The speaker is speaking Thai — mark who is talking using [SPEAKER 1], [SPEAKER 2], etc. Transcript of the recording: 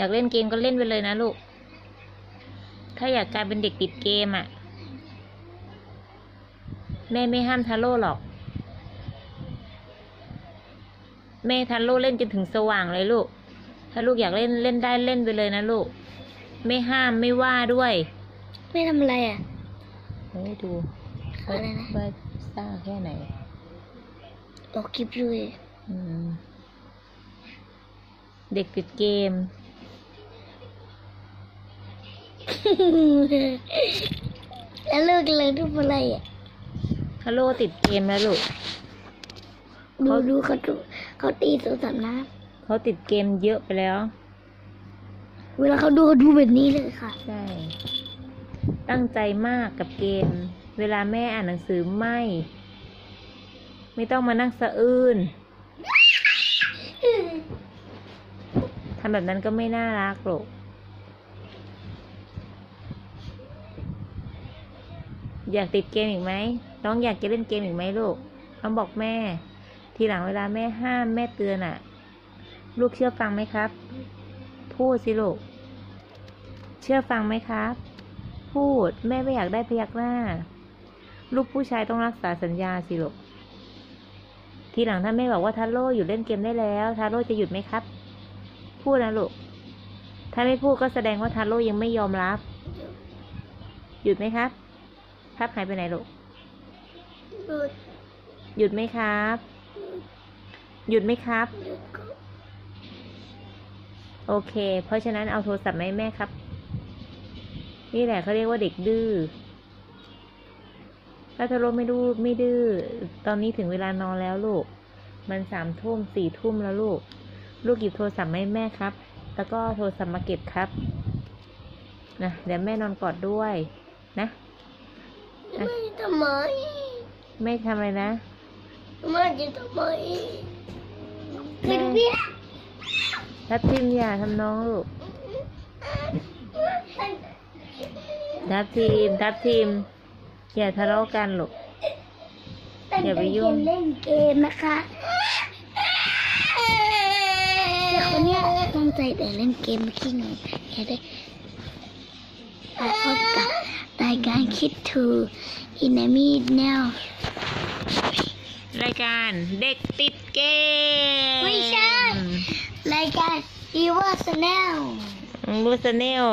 [SPEAKER 1] อยากเล่นเกมก็เล่นไปเลยนะลูก ถ้าอยากกลายเป็นเด็กติดเกมอะ่ะ แม่ไม่ห้ามทาโร่หรอก แม่ทาโร่เล่นจนถึงสว่างเลยลูก ถ้าลูกอยากเล่นเล่นได้เล่นไปเลยนะลูก ไม่ห้ามไม่ว่าด้วย
[SPEAKER 2] ไม่ทำอะไรอะ
[SPEAKER 1] เฮ้ยดู
[SPEAKER 2] อะไรนะ
[SPEAKER 1] ว่าซ่าแค่ไหน
[SPEAKER 2] ออกคลิปด้วย
[SPEAKER 1] อืมเด็กติดเกม
[SPEAKER 2] แล้วเลิกเลยทุกอะไรอะ
[SPEAKER 1] ฮัลโหลติดเกมแล้วลูก
[SPEAKER 2] ดู
[SPEAKER 1] เขา
[SPEAKER 2] ดูเขาดูเขาตีโทรศัพท์นะ
[SPEAKER 1] เขาติดเกมเยอะไปแล้ว
[SPEAKER 2] เวลาเขาดูเขาดูแบบนี้เลยค่ะ
[SPEAKER 1] ใช่ ตั้งใจมากกับเกม เวลาแม่อ่านหนังสือไม่ ไม่ต้องมานั่งสะอื้นทำแบบนั้นก็ไม่น่ารักหรอก อยากติดเกมอีกไหมน้องอยากจะเล่นเกมอีกไหมลูกน้องบอกแม่ ทีหลังเวลาแม่ห้ามแม่เตือนอะ่ะ ลูกเชื่อฟังไหมครับ พูดสิลูก เชื่อฟังไหมครับ พูดแม่ไม่อยากได้พยักหน้า ลูกผู้ชายต้องรักษาสัญญาสิลูก ทีหลังถ้าแม่บอกว่าทาโร่หยุดเล่นเกมได้แล้วทาโร่จะหยุดไหมครับ พูดนะลูก ถ้าไม่พูดก็แสดงว่าทาโร่ยังไม่ยอมรับ หยุดไหมครับ ครับหายไปไหนลูกหยุดไหมครับ หยุดไหมครับ โอเค เพราะฉะนั้นเอาโทรศัพท์มาให้แม่ครับ นี่แหละเขาเรียกว่าเด็กดื้อ ถ้าทารไม่ดูไม่ดื้อ ตอนนี้ถึงเวลานอนแล้วลูก มันสามทุ่มสี่ทุ่มแล้วลูก ลูกหยิบโทรศัพท์มาให้แม่ครับ แล้วก็โทรศัพท์มาเก็บครับนะเดี๋ยวแม่นอนกอดด้วยนะ
[SPEAKER 2] ไม่ทำไม
[SPEAKER 1] แม่ทำอะไรนะ
[SPEAKER 2] ไม่จะทำไมคือเบี้ย
[SPEAKER 1] ทับทิมอย่าทำน้องลูกทับทิมทับทิมอย่าทะเลาะกันลูกอย่าไปยุ่ง
[SPEAKER 2] เล่นเกมนะคะแต่คนเนี้ยตั้งใจแต่เล่นเกมไม่ขี้หนูแค่ได้ไปพบกับ รายการคิดถูอินามีแนว
[SPEAKER 1] รายการเด็กติดเกม
[SPEAKER 2] ไม่ใช่ รายการอีวอสแนล
[SPEAKER 1] ลูสเนล